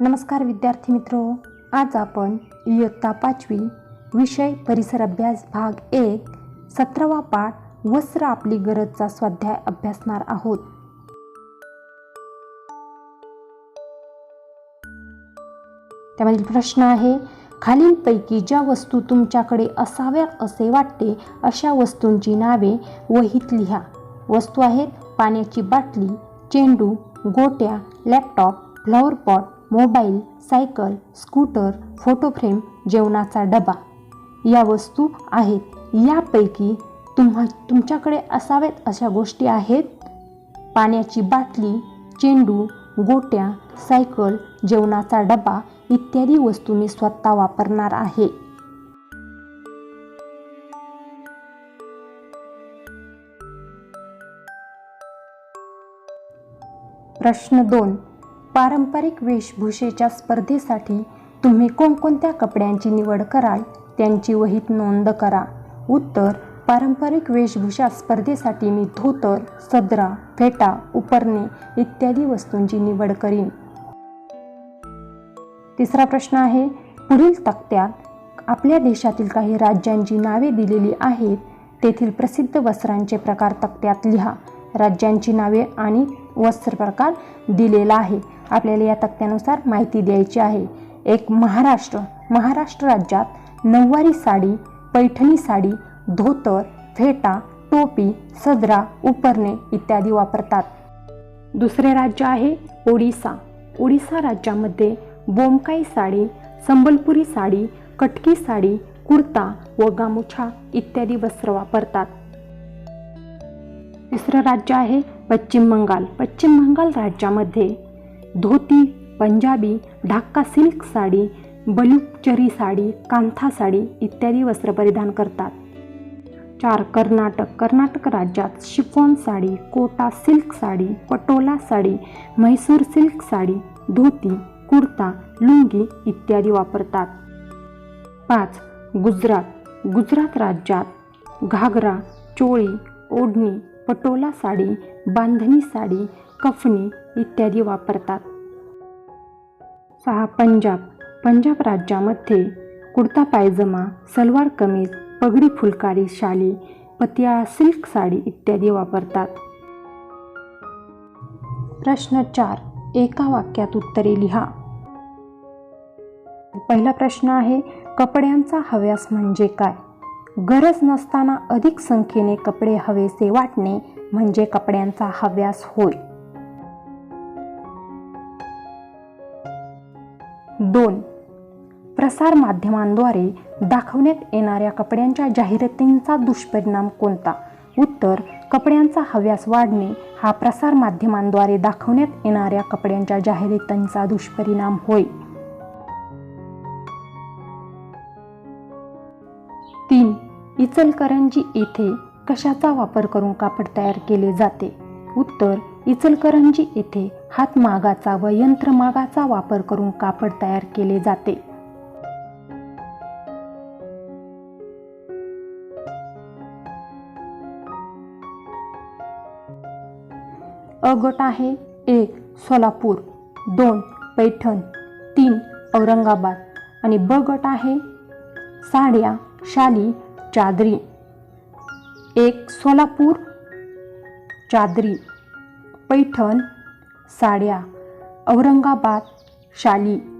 नमस्कार विद्यार्थी मित्रो आज आपण इयत्ता पाचवी विषय परिसर अभ्यास भाग एक सतरावा पाठ वस्त्र आपली गरजचा स्वाध्याय अभ्यासणार आहोत. त्यामधील प्रश्न आहे खालीलपैकी ज्या वस्तू तुमच्याकडे असाव्यात असे वाटते अशा वस्तूंची नावे वहीत लिहा. वस्तू आहेत पाण्याची बाटली चेंडू गोट्या laptop flower pot mobile cycle scooter photo frame जेवणाचा डबा या वस्तू आहेत. यापैकी तुम्हा तुमच्याकडे असावेत अशा गोष्टी आहेत? पाण्याची बाटली चेंडू गोट्या सायकल जेवणाचा डबा इत्यादी वस्तू मी स्वतः वापरणार आहे. प्रश्न दोन. पारंपरिक वेशभूषेच्या स्पर्धेसाठी तुम्ही कोणकोणत्या कपड्यांची निवड कराल त्यांची वहीत नोंद करा. उत्तर पारंपरिक वेशभूषा स्पर्धेसाठी मी धोतर सदरा फेटा उपरणे इत्यादी वस्तूंची निवड करीन. तिसरा प्रश्न आहे पुढील तक्त्यात आपल्या देशातील काही राज्यांची नावे दिलेली आहेत तेथील प्रसिद्ध वस्त्रांचे प्रकार तक्त्यात लिहा. राज्यांची नावे आणि वस्त्र प्रकार दिलेला आहे. आपल्याला या तक्त्यानुसार माहिती द्यायची आहे. एक महाराष्ट्र महाराष्ट्र राज्यात नऊवारी साडी पैठणी साडी धोतर फेटा टोपी सदरा उपरणे इत्यादी वापरतात. दुसरे राज्य आहे ओडिसा. ओडिसा राज्यामध्ये बोमकाई साडी संबलपुरी साडी कटकी साडी कुर्ता व गामुछा इत्यादी वस्त्र वापरतात. तिसरं राज्य आहे पश्चिम बंगाल. पश्चिम बंगाल राज्यामध्ये धोती पंजाबी ढाक्का सिल्क साडी बलुचरी साडी कांथा साडी इत्यादी वस्त्र परिधान करतात. चार कर्नाटक. कर्नाटक राज्यात chiffon sari Kota silk sari Patola sari Mysore silk sari dhoti kurta lungi इत्यादी वापरतात. पाच गुजरात. गुजरात राज्यात घागरा चोळी ओढणी पटोला साडी बांधणी साडी कफनी इत्यादी वापरतात. सहा पंजाब. पंजाब राज्यामध्ये कुर्ता पायजमा सलवार कमीज पगडी फुलकारी शाली पतिया सिल्क साडी इत्यादी वापरतात. प्रश्न चार. एका वाक्यात उत्तरे लिहा. पहिला प्रश्न आहे कपड्यांचा हव्यास म्हणजे काय? गरज नसताना अधिक संख्येने कपडे हवेसे वाटणे म्हणजे कपड्यांचा हव्यास होय. दोन. प्रसार माध्यमांद्वारे दाखवण्यात येणाऱ्या कपड्यांच्या जाहिरातींचा दुष्परिणाम कोणता? उत्तर कपड्यांचा हव्यास वाढणे हा प्रसार माध्यमांद्वारे दाखवण्यात येणाऱ्या कपड्यांच्या जाहिरातींचा दुष्परिणाम होय. तीन इचलकरंजी येथे कशाचा वापर करून कापड तयार केले जाते? उत्तर इचलकरंजी येथे हातमागाचा व यंत्रमागाचा वापर करून कापड तयार केले जाते. अ गट आहे एक सोलापूर दोन पैठण तीन औरंगाबाद आणि ब गट आहे साड्या शाली चादरी. एक सोलापूर चादरी. पैठण साड्या. औरंगाबाद शाली.